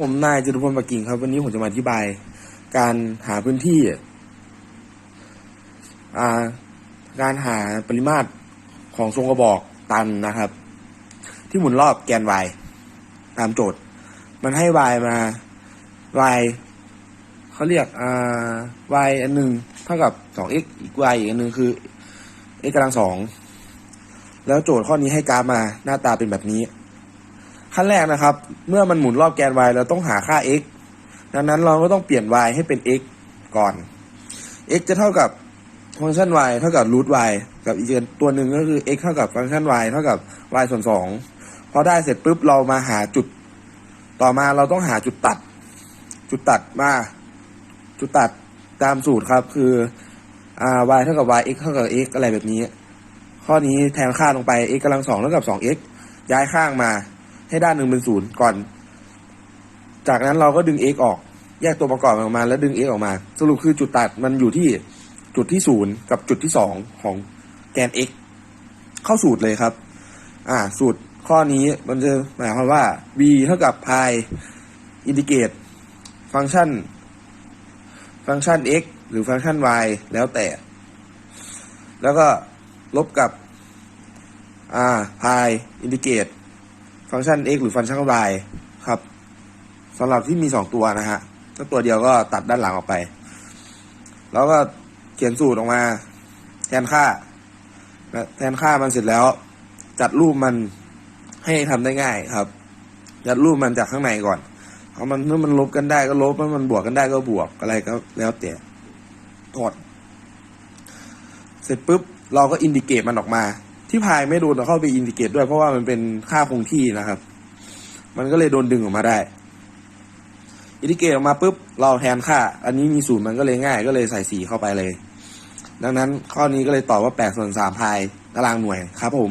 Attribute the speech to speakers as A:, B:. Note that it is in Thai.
A: ผมนายจตุพลปักกิ่งครับ วันนี้ผมจะมาอธิบาย การหาพื้นที่อ่าการหาปริมาตรของทรงกระบอกตันนะครับ ที่หมุนรอบแกน y ตามโจทย์ มันให้ y มา y เขาเรียกอ่า y อันหนึ่งเท่ากับสอง x อีก y อีกอันหนึ่งคือ x กำลังสองแล้วโจทย์ข้อนี้ให้กราฟมาหน้าตาเป็นแบบนี้ ขั้นแรกนะครับ เมื่อมันหมุนรอบแกน y เราต้องหาค่า x ดังนั้นเราก็ต้องเปลี่ยน y ให้เป็น x ก่อน x จะเท่ากับฟังก์ชัน y เท่ากับ root y กับอีกตัวหนึ่งก็คือ x เท่ากับฟังก์ชัน y เท่ากับ y ส่วนสองพอได้เสร็จปุ๊บเรามาหาจุด ต่อมาเราต้องหาจุดตัด จุดตัดมา จุดตัดตามสูตรครับ คืออ่า y เท่ากับ y x เท่ากับ x อะไรแบบนี้ ข้อนี้แทนค่าลงไป x กำลังสองเท่ากับสอง x ย้ายข้างมา ให้ด้านหนึ่งเป็นศูนย์ก่อน จากนั้นเราก็ดึง x ออก แยกตัวประกอบออกมา แล้วดึง x ออกมา สรุปคือจุดตัดมันอยู่ที่จุดที่ศูนย์กับจุดที่สองของแกน x เข้าสูตรเลยครับ อ่า สูตรข้อนี้มันจะหมายความว่า v เท่ากับ pi อินดิเกตฟังก์ชัน ฟังก์ชัน x หรือฟังก์ชัน y แล้วแต่ แล้วก็ลบกับอ่า pi อินดิเกต ฟังก์ชัน x หรือฟังก์ชัน y ครับสำหรับที่มีสองตัวนะฮะถ้าตัวเดียวก็ตัดด้านหลังออกไป แล้วก็เขียนสูตรออกมา แทนค่า แทนค่ามันเสร็จแล้ว จัดรูปมันให้ทำได้ง่ายครับ จัดรูปมันจากข้างในก่อนเอามันเมื่อมันลบกันได้ก็ลบเมื่อมันบวกกันได้ก็บวกอะไรก็แล้วแต่ถอดเสร็จปุ๊บเราก็อินดิเกตมันออกมา ที่พายไม่โดนเอาเข้าไปอินดิเกตด้วยเพราะว่ามันเป็นค่าคงที่นะครับ มันก็เลยโดนดึงออกมาได้ อินดิเกตออกมาปุ๊บเราแทนค่า อันนี้มีศูนย์มันก็เลยง่าย ก็เลยใส่สีเข้าไปเลย ดังนั้นข้อนี้ก็เลยตอบว่า8ส่วน3พายตารางหน่วยครับผม